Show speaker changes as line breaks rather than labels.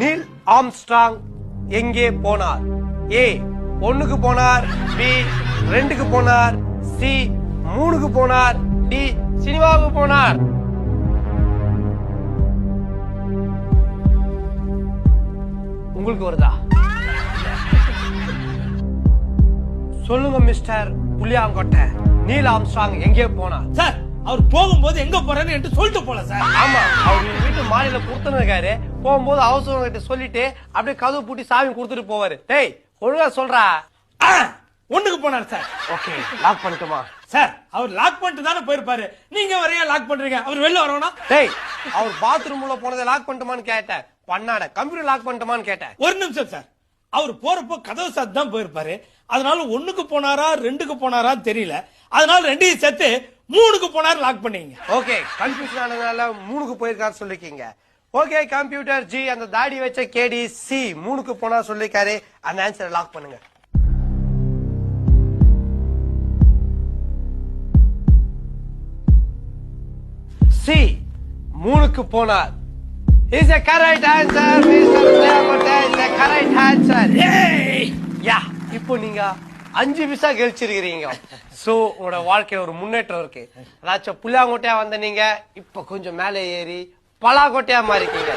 Neil Armstrong எங்கே போனார்? ஏ ஒண்ணுக்கு போனார் பி ரெண்டுக்கு போனார் சி மூணுக்கு போனார் டி சினிமாவுக்கு போனார். உங்களுக்கு வருதா? சொல்லுங்க மிஸ்டர் புளியாங்கொட்டை நீல் ஆம்ஸ்ட்ராங் எங்கே போனார்?
சார் அவர் போகும்போது எங்க போறாரு என்று சொல்லிட்டு போல சார்.
ஆமா அவர் எங்க வீட்டு மாடியில கொடுத்துன்னு இருக்காரு போகும்போது அவசரம் கிட்ட சொல்லிட்டு அப்படியே கதவு பூட்டி சாமி கொடுத்துட்டு போவாரு. டேய் ஒழுங்கா சொல்றா.
ஒண்ணுக்கு போனார் சார்.
ஓகே லாக் பண்ணட்டுமா?
சார் அவர் லாக் பண்ணிட்டு தானே போயிருப்பாரு. நீங்க வரையா லாக் பண்றீங்க? அவர் வெளில வரணும்
டேய் அவர் பாத்ரூம்ல போனதை லாக் பண்ணட்டுமான்னு கேட்டேன். பண்ணாட கம்ப்யூட்டர் லாக் பண்ணட்டுமான்னு கேட்டேன்.
ஒரு நிமிஷம் சார். அவர் போறப்போ கதவு சாத்து தான் போயிருப்பாரு. அதனால ஒண்ணுக்கு போனாரா ரெண்டுக்கு போனாரா தெரியல. அதனால ரெண்டையும் சேர்த்து மூணுக்கு போனார் லாக் பண்ணீங்க.
ஓகே கன்ஃபியூஷன் ஆனதுனால மூணுக்கு போயிருக்காரு சொல்லிருக்கீங்க. ஓகே கம்ப்யூட்டர் ஜி அந்த தாடி வச்ச கேடி சி மூணுக்கு போனா சொல்லிருக்காரு. அந்த ஆன்சரை லாக் பண்ணுங்க. சி மூணுக்கு போனார். Is a correct answer mister இப்போ நீங்க அஞ்சு விசா கழிச்சிருக்கிறீங்க சோ உங்களோட வாழ்க்கையில ஒரு முன்னேற்றம் இருக்கு. அதாச்சும் புல்லாங்கோட்டையா வந்த நீங்க இப்ப கொஞ்சம் மேலே ஏறி பலாக்கோட்டையா மாறிக்கீங்க.